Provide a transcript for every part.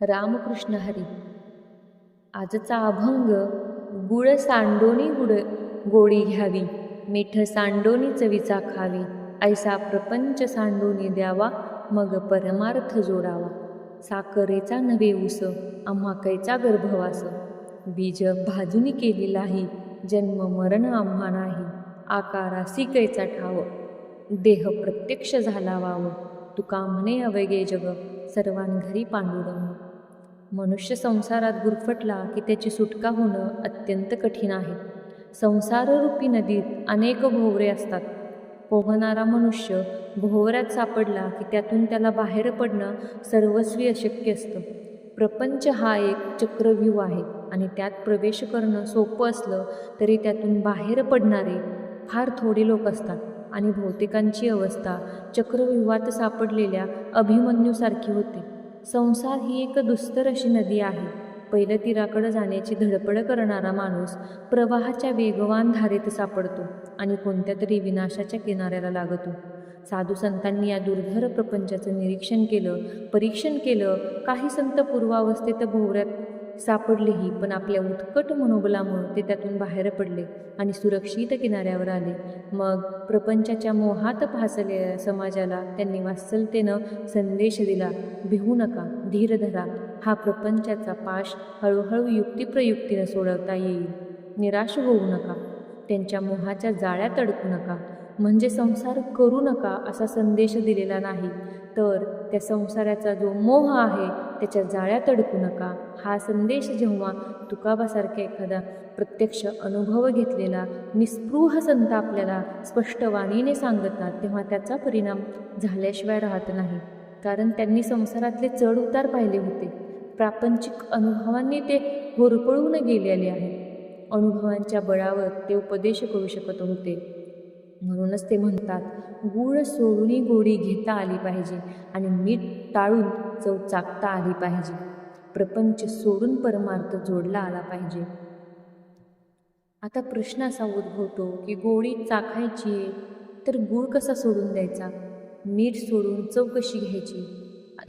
रामकृष्ण हरी. आजचा अभंग गुळ सांडोनी गुड गोडी घ्यावी मीठ सांडोनी चवीचा खावी ऐसा प्रपंच सांडोनी द्यावा मग परमार्थ जोडावा. साखरेचा नवे उस आम्हा कैचा गर्भवास. बीज भाजूनी केलेलाही जन्म मरण आम्हा नाही आकारासी कैचा ठाव. देह प्रत्यक्ष झाला वाव तुका म्हणे अवैगे जग सर्वांघरी पांडुरंग. मनुष्य संसारात गुरफटला की त्याची सुटका होणं अत्यंत कठीण आहे. संसाररूपी नदीत अनेक भोवरे असतात. पोहणारा मनुष्य भोवऱ्यात सापडला की त्यातून त्याला बाहेर पडणं सर्वस्वी अशक्य असतं. प्रपंच हा एक चक्रव्यूह आहे आणि त्यात प्रवेश करणं सोपं असलं तरी त्यातून बाहेर पडणारे फार थोडे लोक असतात आणि बहुतेकांची अवस्था चक्रव्यूहात सापडलेल्या अभिमन्यूसारखी होते. संसार ही एक दुस्तर अशी नदी आहे. पहिलं तीराकडं जाण्याची धडपड करणारा माणूस प्रवाहाच्या वेगवान धारेत सापडतो आणि कोणत्या तरी विनाशाच्या किनाऱ्याला लागतो. साधू संतांनी या दुर्धर प्रपंचाचं निरीक्षण केलं परीक्षण केलं काही संत पूर्वावस्थेत भोवऱ्यात सापडलेही पण आपल्या उत्कट मनोबलामुळे ते त्यातून बाहेर पडले आणि सुरक्षित किनाऱ्यावर आले. मग प्रपंचाच्या मोहात भासलेल्या समाजाला त्यांनी वात्सलतेनं संदेश दिला भिवू नका धीर धरा हा प्रपंचाचा पाश हळूहळू युक्तिप्रयुक्तीनं सोडवता येईल. निराश होऊ नका. त्यांच्या मोहाच्या जाळ्यात अडकू नका. म्हणजे संसार करू नका असा संदेश दिलेला नाही. तर त्या संसाराचा जो मोह आहे त्याच्या जाळ्यात अडकू नका. हा संदेश जेव्हा तुकाबासारख्या एखादा प्रत्यक्ष अनुभव घेतलेला निस्पृह संत आपल्याला स्पष्टवाणीने सांगतात तेव्हा त्याचा परिणाम झाल्याशिवाय राहत नाही. कारण त्यांनी संसारातले चढ उतार पाहिले होते. प्रापंचिक अनुभवांनी ते होरपळून गेलेले आहे अनुभवांच्या बळावर ते उपदेश करू शकत होते. म्हणूनच ते म्हणतात गूळ सोडूनही गोडी घेता आली पाहिजे आणि मीठ टाळून चव चाकता आली पाहिजे. प्रपंच सोडून परमार्थ जोडला आला पाहिजे. आता प्रश्न असा उद्भवतो की गोडी चाखायची आहे तर गूळ कसा सोडून द्यायचा? मीठ सोडून चव कशी घ्यायची?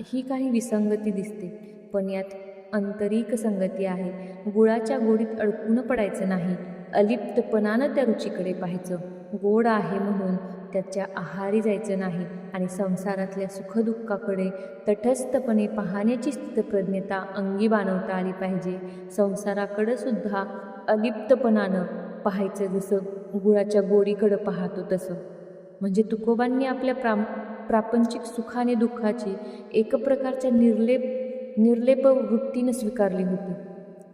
ही काही विसंगती दिसते पण यात आंतरिक संगती आहे. गुळाच्या गोडीत अडकून पडायचं नाही अलिप्तपणानं त्या रुचीकडे पाहायचं. गोड आहे म्हणून त्याच्या आहारी जायचं नाही आणि संसारातल्या सुखदुःखाकडे तटस्थपणे पाहण्याची स्थितप्रज्ञता अंगी बाणवता आली पाहिजे. संसाराकडं सुद्धा अलिप्तपणानं पाहायचं जसं गुळाच्या गोडीकडं पाहतो तसं. म्हणजे तुकोबांनी आपल्या प्रा प्रापंचिक सुखाने दुःखाची एक प्रकारच्या निर्लेप निर्लेप वृत्तीनं स्वीकारली होती.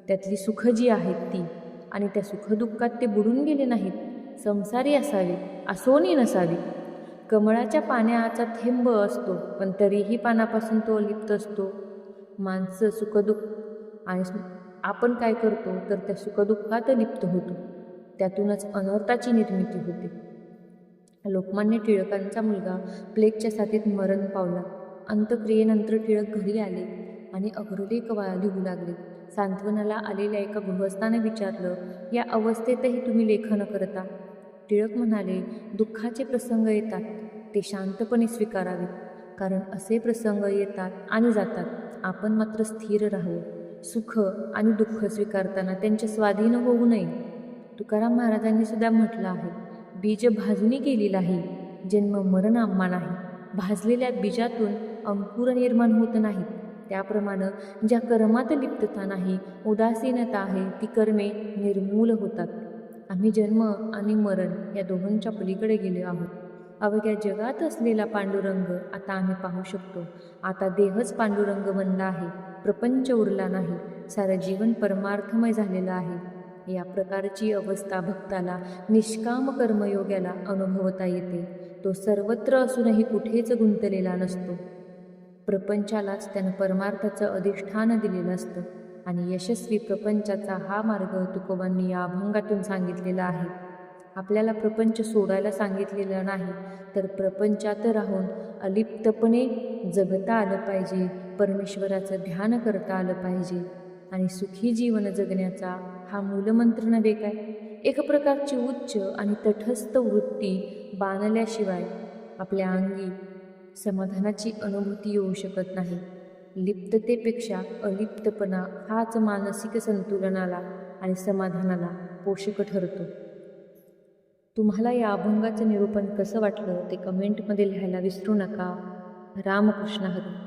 त्यातली सुख जी आहेत ती आणि त्या सुखदुःखात ते बुडून गेले नाहीत संसारी असावी असोनी नसावी. कमळाच्या पाण्याचा थेंब असतो पण तरीही पानापासून तो लिप्त असतो. माणसं सुखदुःख आणि आपण काय करतो तर त्या सुखदुःखात लिप्त होतो. त्यातूनच अनर्थाची निर्मिती होते. लोकमान्य टिळकांचा मुलगा प्लेगच्या साथीत मरण पावला. अंत्यक्रियेनंतर टिळक घरी आले आणि अग्रलेख वा लिहू लागले. सांत्वनाला आलेल्या एका गृहस्थाने विचारलं या अवस्थेतही तुम्ही लेखन करता? टिळक म्हणाले दुःखाचे प्रसंग येतात. ते शांतपणे स्वीकारावेत. कारण असे प्रसंग येतात आणि जातात. आपण मात्र स्थिर राहू. सुख आणि दुःख स्वीकारताना त्यांच्या स्वाधीन होऊ नये. तुकाराम महाराजांनी सुद्धा म्हटलं आहे बीज भाजणी केली नाही जन्म मरण आम्हा नाही. भाजलेल्या बीजातून अंकुर निर्माण होत नाहीत. त्याप्रमाणे ज्या कर्मात लिप्तता नाही उदासीनता आहे ती कर्मे निर्मूल होतात. आम्ही जन्म आणि मरण या दोघांच्या पलीकडे गेले आहोत. अवघ्या जगात असलेला पांडुरंग आता आम्ही पाहू शकतो. आता देहच पांडुरंग बनला आहे. प्रपंच उरला नाही. सारं जीवन परमार्थमय झालेलं आहे. या प्रकारची अवस्था भक्ताला निष्काम कर्मयोग्याला अनुभवता येते. तो सर्वत्र असूनही कुठेच गुंतलेला नसतो. प्रपंचालाच त्यानं परमार्थाचं अधिष्ठान दिलेलं असतं. आणि यशस्वी प्रपंचाचा हा मार्ग तुकोबांनी या अभंगातून सांगितलेला आहे. आपल्याला प्रपंच सोडायला सांगितलेलं नाही तर प्रपंचात राहून अलिप्तपणे जगता आलं पाहिजे परमेश्वराचं ध्यान करता आलं पाहिजे आणि सुखी जीवन जगण्याचा हा मूलमंत्र नव्हे काय? एक प्रकारची उच्च आणि तटस्थ वृत्ती बांधल्याशिवाय आपल्या अंगी समाधानाची अनुभूती येऊ शकत नाही. लिप्ततेपेक्षा अलिप्तपणा हाच मानसिक संतुलनाला आणि समाधानाला पोषक ठरतो. तुम्हाला या अभंगाचं निरूपण कसं वाटलं ते कमेंटमध्ये लिहायला विसरू नका. रामकृष्ण हरी.